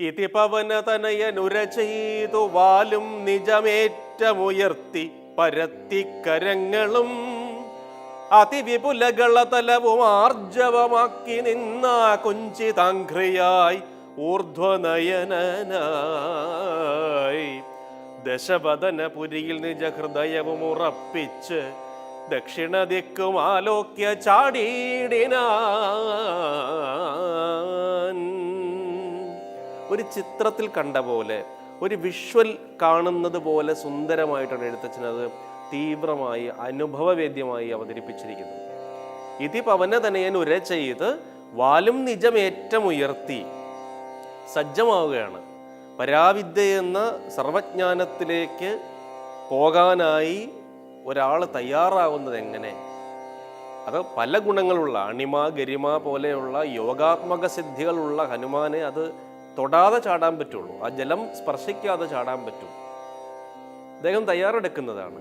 ഇതി പവനതനയനുര ചെയ്തു വാലും നിജമേറ്റമുയർത്തി പരത്തിക്കരങ്ങളും അതിവിപുലകളതലവും ആർജവമാക്കി നിന്ന കുഞ്ചിതാംഘ്രിയായി ഊർധ്വനയനായി ദശവദനപുരിയിൽ നിജ ഹൃദയവും ഉറപ്പിച്ച് ദക്ഷിണ ദിക്കും ആലോക്യ ചാടിയിടിനാൻ ഒരു ചിത്രത്തിൽ കണ്ട പോലെ ഒരു വിഷ്വൽ കാണുന്നത് പോലെ സുന്ദരമായിട്ടാണ് എഴുത്തച്ഛനത് തീവ്രമായി അനുഭവവേദ്യമായി അവതരിപ്പിച്ചിരിക്കുന്നത്. ഇതി പവനതനയൻ ഉര ചെയ്ത് വാലും നിജമേറ്റമുയർത്തി സജ്ജമാവുകയാണ്. പരാവിദ്യ എന്ന സർവജ്ഞാനത്തിലേക്ക് പോകാനായി ഒരാൾ തയ്യാറാവുന്നത് എങ്ങനെ? അത് പല ഗുണങ്ങളുള്ള അണിമ ഗരിമ പോലെയുള്ള യോഗാത്മക സിദ്ധികളുള്ള ഹനുമാനെ അത് തൊടാതെ ചാടാൻ പറ്റുള്ളൂ. ആ ജലം സ്പർശിക്കാതെ ചാടാൻ പറ്റും. അദ്ദേഹം തയ്യാറെടുക്കുന്നതാണ്.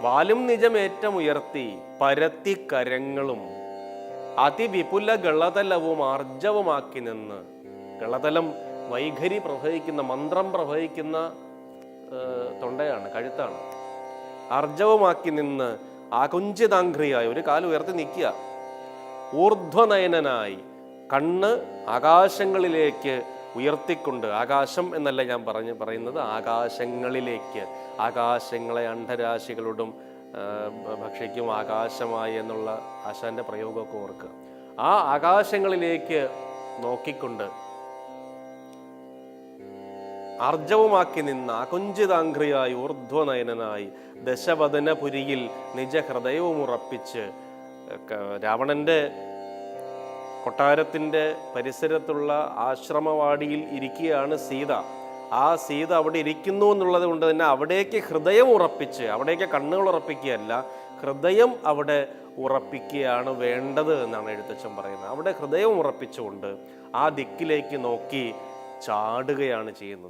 വാലും നിജമേറ്റം ഉയർത്തി പരത്തി കരങ്ങളും അതിവിപുല ഗളതലവും ആർജവമാക്കി നിന്ന് ഗളതലം വൈഖരി പ്രവഹിക്കുന്ന മന്ത്രം പ്രവഹിക്കുന്ന തൊണ്ടയാണ് കഴുത്താണ്. ആർജവമാക്കി നിന്ന് ആകുഞ്ചിതാംഘ്രിയായി ഒരു കാലുയർത്തി നിൽക്കുക. ഊർധ്വനയനായി കണ്ണ് ആകാശങ്ങളിലേക്ക് ഉയർത്തിക്കൊണ്ട് ആകാശം എന്നല്ല ഞാൻ പറഞ്ഞ് പറയുന്നത് ആകാശങ്ങളിലേക്ക്. ആകാശങ്ങളെ അണ്ഡരാശികളോടും ഭക്ഷിക്കും ആകാശമായി എന്നുള്ള ആശാന്റെ പ്രയോഗമൊക്കെ ഓർക്കുക. ആ ആകാശങ്ങളിലേക്ക് നോക്കിക്കൊണ്ട് ആർജവുമാക്കി നിന്ന അകുഞ്ചിതാംഘ്രിയായി ഊർധ്വനയനായി ദശവദനപുരിയിൽ നിജഹൃദയവും ഉറപ്പിച്ച് രാവണന്റെ കൊട്ടാരത്തിന്റെ പരിസരത്തുള്ള ആശ്രമവാടിയിൽ ഇരിക്കുകയാണ് സീത. ആ സീത അവിടെ ഇരിക്കുന്നു എന്നുള്ളത് കൊണ്ട് തന്നെ അവിടേക്ക് ഹൃദയം ഉറപ്പിച്ച് അവിടേക്ക് കണ്ണുകൾ ഉറപ്പിക്കുകയല്ല ഹൃദയം അവിടെ ഉറപ്പിക്കുകയാണ് വേണ്ടത് എന്നാണ് എഴുത്തച്ഛൻ പറയുന്നത്. അവിടെ ഹൃദയം ഉറപ്പിച്ചുകൊണ്ട് ആ ദിക്കിലേക്ക് നോക്കി ചാടുകയാണ് ചെയ്യുന്നത്.